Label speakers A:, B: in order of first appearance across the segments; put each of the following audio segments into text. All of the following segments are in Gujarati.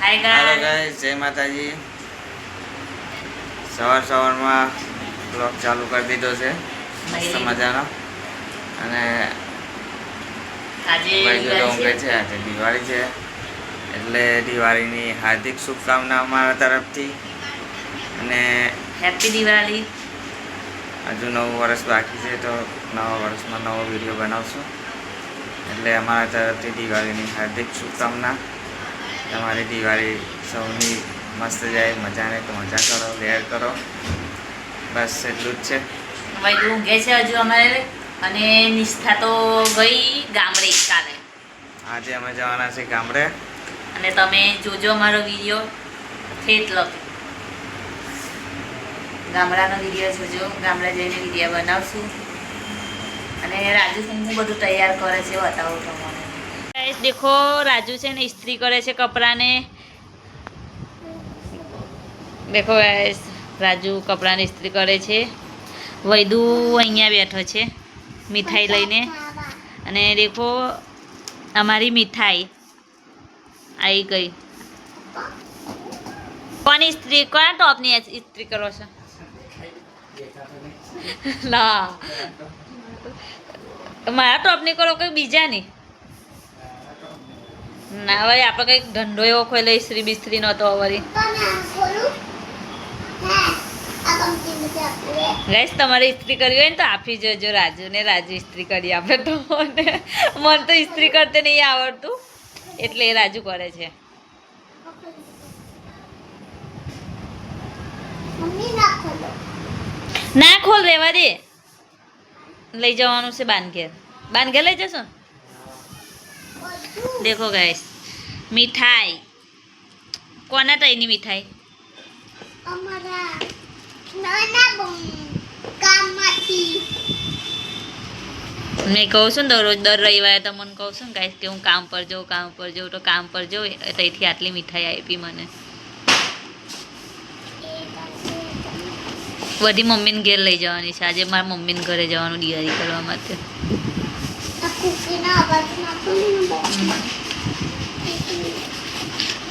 A: હાય ગાય
B: જય માતાજી સવાર સવારમાં બ્લોગ ચાલુ કરી દીધો છે. મસ્ત મજાનો. અને
A: આજે
B: છે. આજે દિવાળી છે. એટલે દિવાળીની હાર્દિક શુભકામના અમારા તરફથી. અને
A: હેપી દિવાળી
B: હજુ નવું વર્ષ બાકી છે તો નવા વર્ષમાં નવો વીડિયો બનાવશું. એટલે અમારા તરફથી દિવાળીની હાર્દિક શુભકામના. તમારી દિવાળી સૌની મસ્ત જાય મજાને તો મજા કરો વેર કરો. બસ એટલું જ છે.
A: ભાઈ ઊંઘે છે હજુ અમારે અને નિષ્ઠા તો ગઈ ગામડે કાલે.
B: આજે અમે જવાના છે ગામડે.
A: અને તમે જોજો અમારો વીડિયો. ફેત લખ ગામડાનો વીડિયો જોજો. ગામડા જઈને વીડિયો બનાવશું. અને રાજુ હું બધું તૈયાર કરે છે બતાવો તમને ગાઈસ દેખો રાજુ છે ને ઇસ્ત્રી કરે છે કપડાને. દેખો ગાઈસ રાજુ કપડાને ઇસ્ત્રી કરે છે. વૈદુ અહીંયા બેઠો છે મીઠાઈ લઈને. અને દેખો અમારી મીઠાઈ. આવી ગઈ. કોની ઇસ્ત્રી કોના ટોપની ઇસ્ત્રી કરો છો? લા મારા ટોપની કરો કે બીજાની? ના વળી આપણે કંઈક ધંધો એવો ખોલે ઈસ્ત્રી બિસ્ત્રી નતો વળી. ગઈશ તમારે ઇસ્ત્રી કરવી હોય ને તો આપી જજો રાજુ ને રાજુ ઇસ્ત્રી કરી આપે તો મને. મને તો ઇસ્ત્રી કરતે નહીં આવડતું. એટલે એ રાજુ કરે છે. ના ખોલ રેવા દે લઈ જવાનું છે બાનઘેર બાનઘેર લઈ જશો? ને? દેખો ગાઈસ મીઠાઈ કોના તઈની મીઠાઈ મેં કહું છું ને દરરોજ દર રવિવારે તો મને કહું છું ને ગાઈસ કે હું કામ પર જાઉં કામ પર જાઉં તો કામ પર જાઉં ત્યાંથી આટલી મીઠાઈ આપી મને બધી મમ્મીને ઘેર લઈ જવાની છે આજે મારા મમ્મીને ઘરે જવાનું દિવાળી કરવા માટે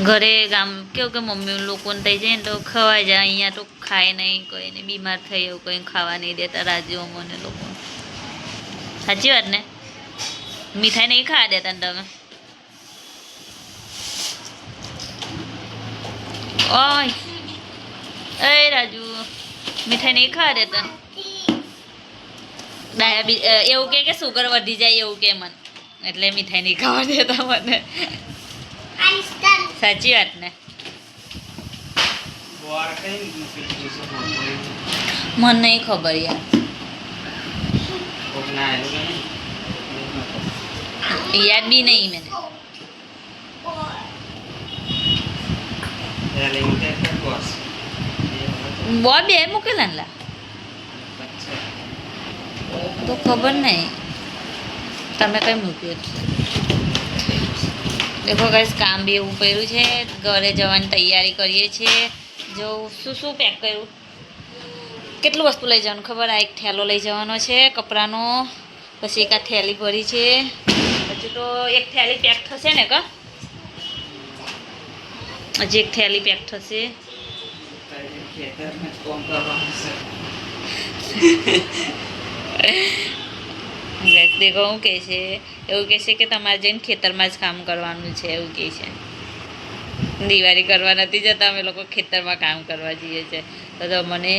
A: ઘરે ગામ કેવું કે મમ્મી લોકોને થઈ જાય ને તો ખવાઈ જાય. અહીંયા તો ખાય નહીં કોઈને બીમાર થઈ એવું કંઈ ખાવા નહીં દેતા રાજુ મને લોકો. સાચી વાત ને? મીઠાઈ નહીં ખાવા દેતા ને તમે? ઓય. એ રાજુ, મીઠાઈ નહીં ખાવા દેતા? ડાયાબી એવું કે કે સુગર વધી જાય એવું કે મને. એટલે મીઠાઈ નહીં ખાવા દેતા મને સાચી વાત ને? મને નહીં ખબર યાર. યાદ બી નહીં મને. બો બે મૂકેલા ને લા. તો ખબર નહીં. તમે કઈ મૂક્યું છે દેખો ગાઈસ કામ બી એવું કર્યું છે. ઘરે જવાની તૈયારી કરીએ છીએ. જો શું શું પેક કર્યું? કેટલું વસ્તુ લઈ જવાનું ખબર? આ એક થેલો લઈ જવાનો છે કપડાનો. પછી એક આ થેલી ભરી છે. પછી તો એક થેલી પેક થશે ને કા? હજી એક થેલી પેક થશે. દેખો હું કહે છે એવું કહે છે કે તમારે જઈને ખેતરમાં જ કામ કરવાનું છે એવું કહે છે. દિવાળી કરવા નથી જતા અમે લોકો ખેતરમાં કામ કરવા જઈએ છીએ તો તો મને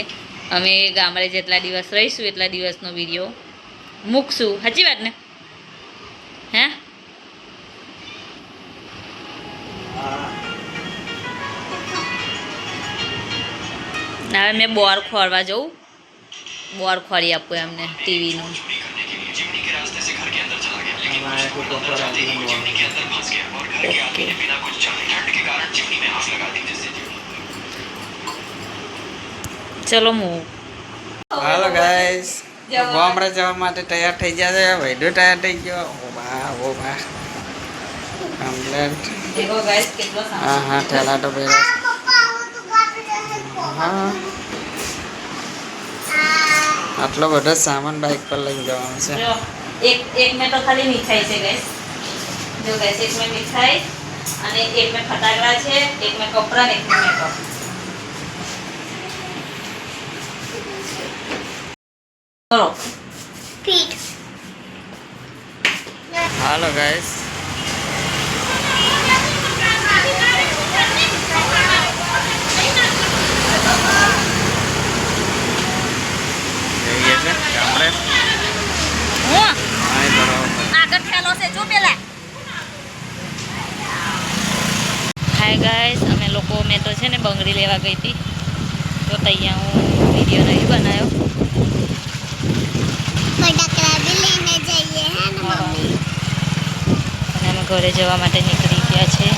A: અમે ગામડે જેટલા દિવસ રહીશું એટલા દિવસનો વીડિયો મૂકશું. સાચી વાત ને? હે? હવે મેં બોર ખોરવા જવું બોર ખોરી આપું એમને ટીવીનું. ચલો હું.
B: હાલો ગાઈસ ગામડા જવા માટે તૈયાર થઈ ગયા છે. વૈડો તૈયાર થઈ ગયો. ઓ બા ઓ બા કમ્પ્લેટ
A: દેખો ગાઈસ કેટલો
B: હા હા ઠેલા તો પહેલા. હા આટલો બધો સામાન બાઇક પર લઈને જવાનો છે.
A: એક એક મેં તો ખાલી મીઠાઈ છે ગાઈસ જો ગાઈસ એક મેં મીઠાઈ અને એક મેં ફટાકડા છે એક મેં કપડાં ને એક મેં મેકઅપ કરો.
B: હાલો ગાઈસ જઈએ છે ગામડે
A: હું
B: પાણી ભરવા
A: આગળ થયેલો છે જો પેલા હાય ગાઈસ અમે લોકો મેં તો છે ને બંગડી લેવા ગઈ હતી. તો તૈયાર હું વીડિયો નહીં બનાવ્યો. અને અમે ઘરે જવા માટે નીકળી ગયા છે.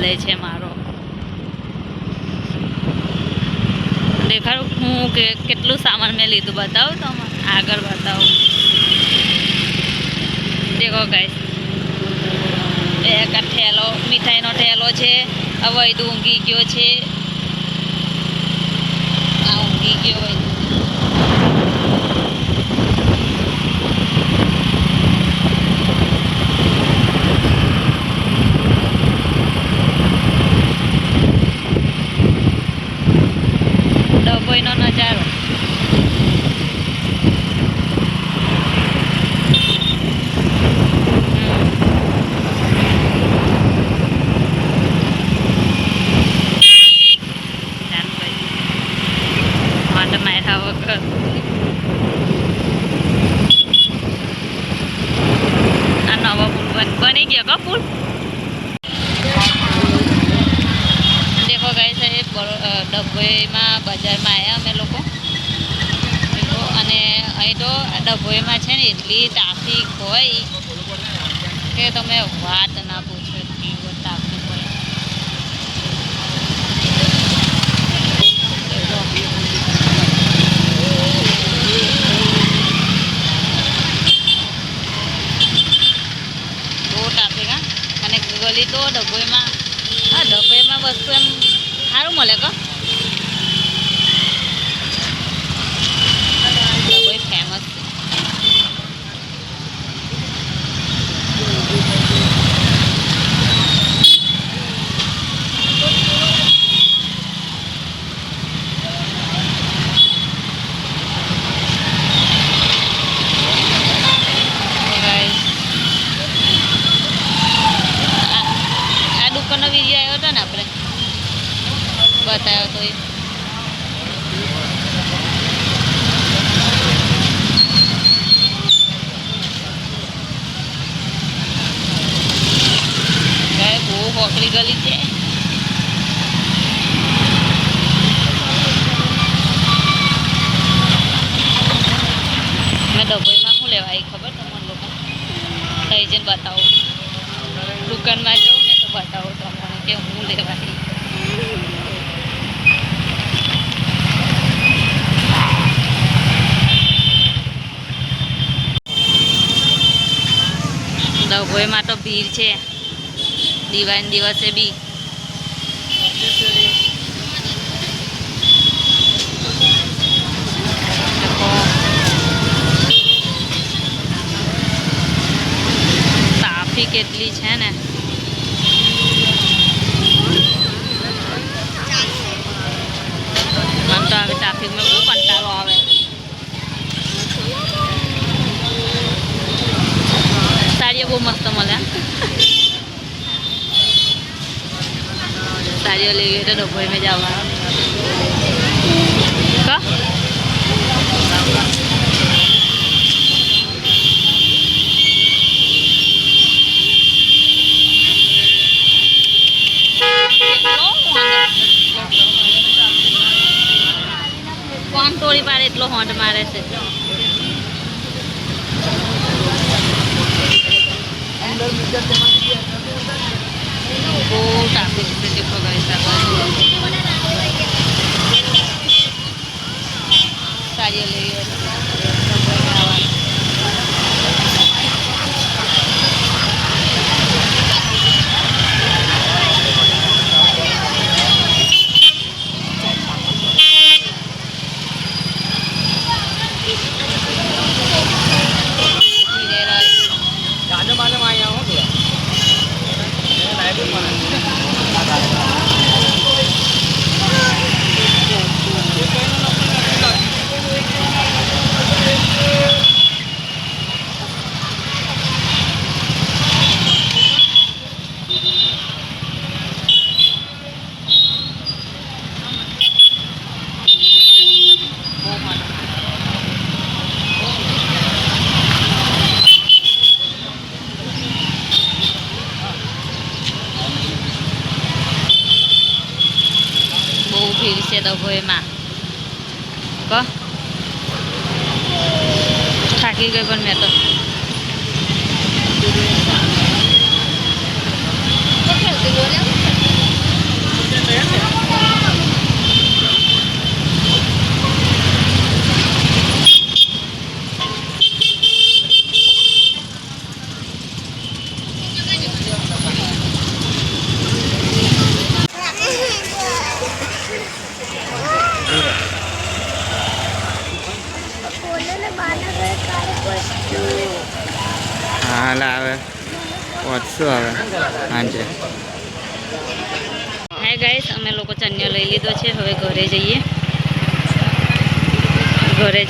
A: હલે છે મારો. દેખાડું, હું કે, કેટલું સામાન મેં લીધું, બતાવું તમે આગળ બતાવું. દેખો એક આ ઠેલો, મીઠાઈનો ઠેલો છે, અવૈધ ઊંઘી ગયો છે આ ઊંઘી ગયો વૈદુ ડભોઈનો નજારો માટે મારા વગર આ નવો પુલ બન- બની ગયો કો પુલ દેખો ગાય સાહેબ ડભોઈમાં બજારમાં આવ્યા અમે લોકો દેખો અને અહીં તો આ ડભોઈમાં છે ને એટલી ટ્રાફિક હોય કે તમે વાત ના પૂછો, એટલી ટ્રાફિક હોય. બહુ ટ્રાફિક અને ગલી તો ડભોઈમાં, હા, ડભોઈમાં વસ્તુ એમ સારું મળે, કો ડભોઈ ફેમસ આ દુકાનનો વીડિયો આવ્યો હતો ને આપણે બતાવ્યો તો એ ગાય બહુ હોકરી ગલી છે મેં ડભોઈમાં શું લેવા આવી ખબર તમને લોકો થઈ જઈને બતાવો દુકાનમાં જવું ને તો બતાવો તમને કે હું લેવા આવી ડભોઈમાં તો ભીડ છે. દિવાળી દિવસે બી. ટ્રાફિક એટલી છે ને? ટ્રાફિકમાં આવે. સાડીઓ બહુ મસ્ત મળે. સાડીઓ લેવી હોય તો ડભોઈમાં જવા એટલો હોંટ મારે છે. બહુ ટ્રાફિક છે કેટલો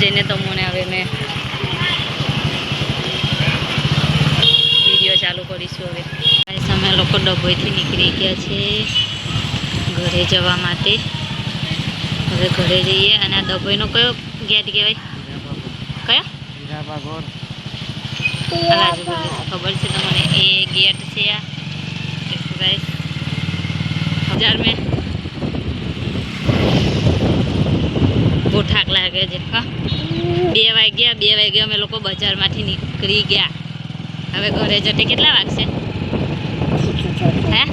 A: જઈને તમને હવે મેં વીડિયો ચાલુ કરીશું હવે. અમે લોકો ડભોઈથી નીકળી ગયા છે ઘરે જવા માટે. હવે ઘરે જઈએ અને આ ડભોઈનો કયો ગેટ કહેવાય? કયો. ખબર છે તમને? એ ગેટ છે આ. ગાઈસ હજાર મેં થાક લાગે છે બે વાગ્યા બે વાગ્યા અમે લોકો બજારમાંથી નીકળી ગયા. હવે ઘરે જતે કેટલા વાગશે? હે?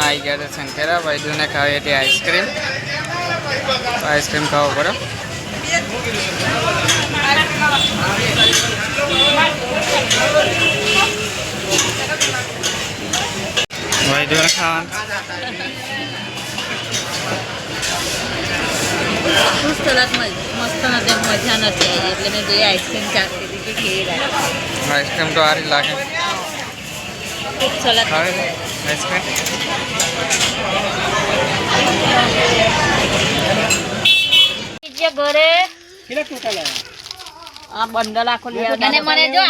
B: આવી ગયા હતા શંકરા વૈદુને ખાવી હતી આઈસ્ક્રીમ. આઈસ્ક્રીમ ખાવો પડે. વૈદુને ખાવાનું.
A: ખુશ તરત મસ્ત નથી મજા નથી આવી એટલે મેં જોઈ આઈસ્ક્રીમ ચાખી હતી કે કેવી લાગે
B: આઈસ્ક્રીમ તો સારી લાગે.
A: ખૂબ સલાદ
B: આઈસ્ક્રીમ
A: ઘરે આ બંડલ આખો લઈ આવ્યો અને મને જો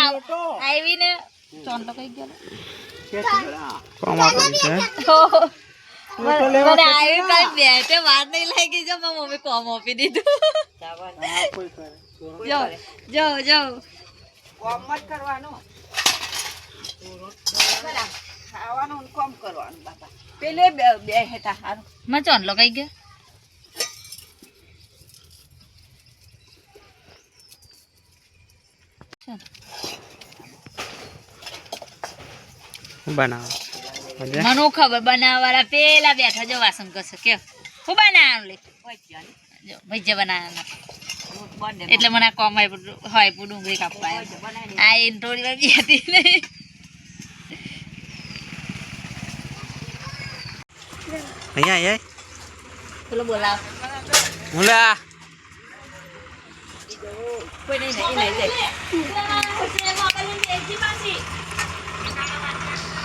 A: આવીને ચોંટો કઈ ગયો
B: કોમ આપી છે
A: મને આવી કઈ બેઠે વાર નહીં લાગી જો મારી મમ્મી કોમ આપી દીધું જો જો જો
C: પેલે બે બે હેઠા હારું
A: માં ચોંટલો કઈ ગયો
B: બનાવો.
A: મને ખબર? બનાવવાળા પેલા બેઠા જો વાસણ કરશે. કે હું બનાવવાનું લે? જો ભજીયા બનાવવાના. એટલે મને આ કોમ આપ્યું હોય પૂ ડુંગળી કાપવા આવ્યો. આ એને થોડી વાર બેઠી નહીં
B: અહીંયા અહીંયા
A: પેલો બોલાવ.
B: મુલા
A: કોઈ નહીં નહીં લઈ જાય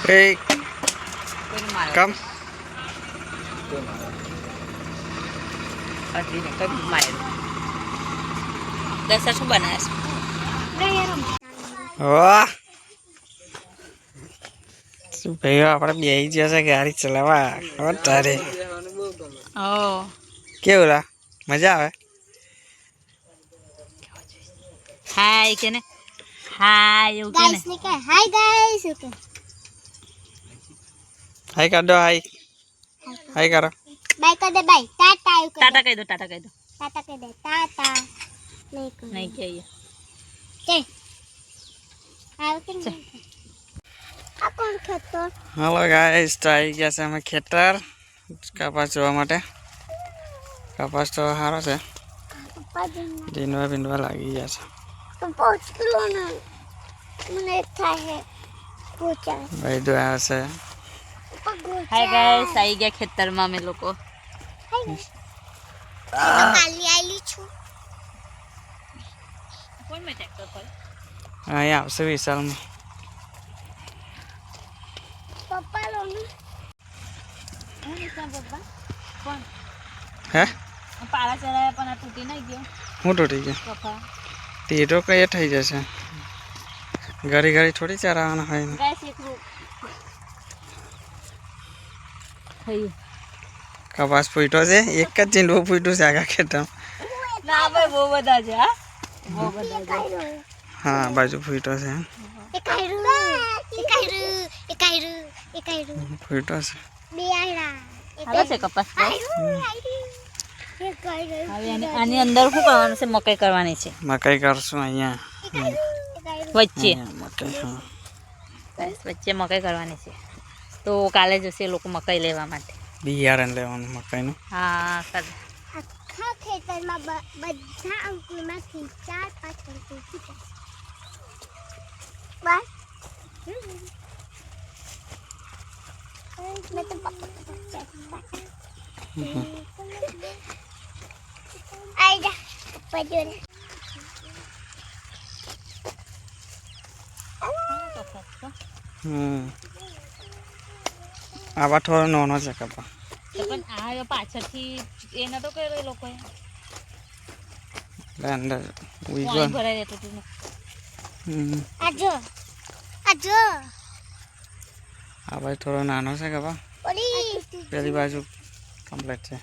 B: એ કમ
A: દસા શું બનાવે
B: વાહ. શું ભાઈઓ આપણે બેસી જશે ગાડી ચલાવવા. તારે.
A: ઓ
B: કેવું રા મજા આવે?
A: હાય કે ને હાય એવું કે ને
D: ગાઈસ ને કે હાય ગાઈસ ઓકે
B: હાઈ કર દો હાય હાઈ કરો
D: બાય કર દે બાય ટાટા એવું
A: ટાટા કહી દો ટાટા કહી દો
D: ટાટા કહી દે ટાટા નહીં કર
A: નહીં કહીએ
D: કે આવ કે આ કોણ ખેતો
B: હાલો ગાઈસ તો આવી ગયા છે અમે ખેતર કપાસ જોવા માટે કપાસ તો સારો છે
D: પપ્પા જીને
B: લાગી ગયા છે
D: પહોંચલો ને મને થાય છે પૂછા
B: ભાઈ દો
D: ગોચા
A: હાય ગાઈસ આવી ગયા ખેતરમાં અમે લોકો.
D: કાલી આલી છું
A: કોણ મે ટ્રેક્ટર પર
B: અહીંયા આવશે વિશાલમાં.
D: પપ્પા લો ને હું? નીકળ્યા પપ્પા
A: કોણ
B: હે
A: પાળા ચડાવ્યા પણ આ તૂટી નહીં ગયો.
B: હું તૂટી ગયો
A: પપ્પા.
B: તે તો કઈ થઈ જશે. ઘડી ઘડી થોડી ચરાવવાના હોય ને
A: ગાઈસ એક રૂ થયું.
B: કપાસ ફૂટ્યો છે. એક જ ચીંડવો ફૂટ્યું છે આખા ખેતર.
A: ના ભાઈ બહુ બધા છે હા. બહુ બધા છે.
B: હા બાજુ ફૂટ્યો છે.
D: એ કાયરું એ કાયરું એ કાયરું એ કાયરું.
B: ફૂટ્યો છે.
D: બે આયરા
A: હાલો છે કપાસ. હવે આની આની અંદર શું કરવાનું છે? મકાઈ કરવાની છે.
B: મકાઈ કરશું અહીંયા.
A: વચ્ચે.
B: મકાઈ હા.
A: વચ્ચે મકાઈ કરવાની છે. તો કાલે જશે એ લોકો મકાઈ લેવા માટે
B: બિયારણ લેવાનું મકાઈનું
A: હા કર
D: આખા ખેતરમાં બ- બધા અંકુરમાંથી ચાર પાંચ અંકુર ફૂટ્યા બસ હમ. મેં તો પપ્પા આઈ જા પપ્પા જોડે
B: હમ આવા થોડો નાનો છે કપા.
A: પણ આ પાછળથી એ નતો કર્યો એ લોકોએ?
B: અંદર ઉઈ ગયો.
A: ભરાઈ
D: આ
B: ભાઈ થોડો નાનો છે કપા. પેલી બાજુ કમ્પ્લીટ છે.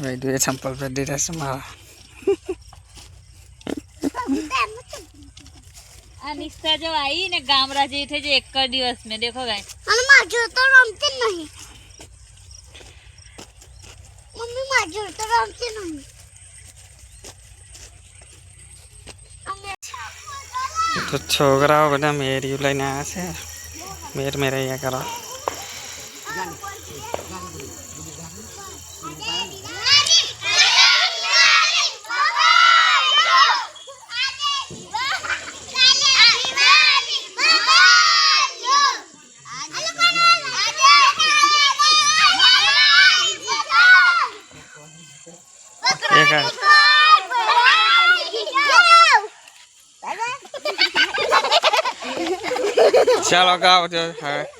B: ભાઈ દુએ ચંપલ પહેરી દીધા છે મારા.
A: આ જો આવી ને ગામડા જેવી થઈ જાય એક દિવસ મેં. દેખો ગાય.
D: અને માજો તો રમતી નહીં. મમ્મી માજો તો રમતી નહીં.
B: તો છોકરાઓ બધા મેર્યું લઈને આવ્યા છે. મેર મેરૈયા કરો. હાથ. ચાલો ગાઓ જો હવે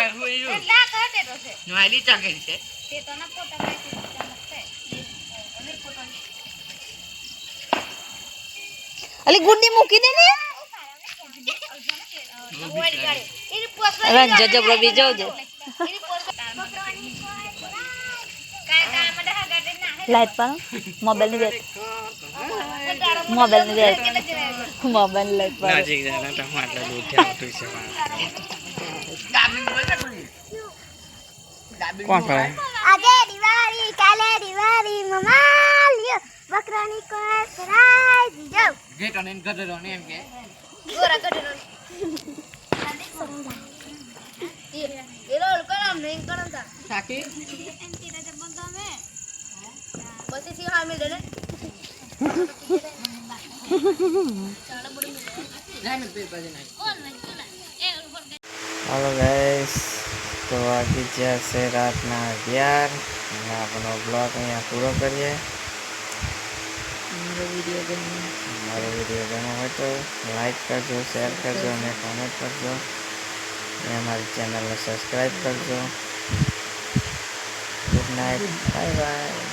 A: એ અલી ગુડ્ડી મૂકી દે ને રંજો જબરો બી જોજે લાઈટ પર મોબાઈલની બેટ મોબાઈલની બેટ મોબાઈલ લાઈટ પર
B: નજીક જાય તો હું આટલા દૂરથી આવતું છે કોણ કરે?
D: આજે દિવાળી કાલે દિવાળી મમા લ્યો બકરાની કોઈ સરાય દીજો
C: ગેટ અને ગધેડો ને એમ કે.
D: ગોરા ગઢરો એરો ને નહીં કરતા
C: સાકી
D: પછી સી હા મિલે ને
C: ના મેં પેર બાજુ નાખ.
B: હાલો ગાઈસ તો વાગી ગયા છે રાતના અગિયાર અને આપણો બ્લોગ અહીંયા પૂરો કરીએ
A: મારો વીડિયો ગમ્યો
B: મારો વીડિયો ગમ્યો હોય તો લાઈક કરજો શેર કરજો અને કોમેન્ટ કરજો અને અમારી ચેનલને સબસ્ક્રાઈબ કરજો ગુડ નાઇટ બાય બાય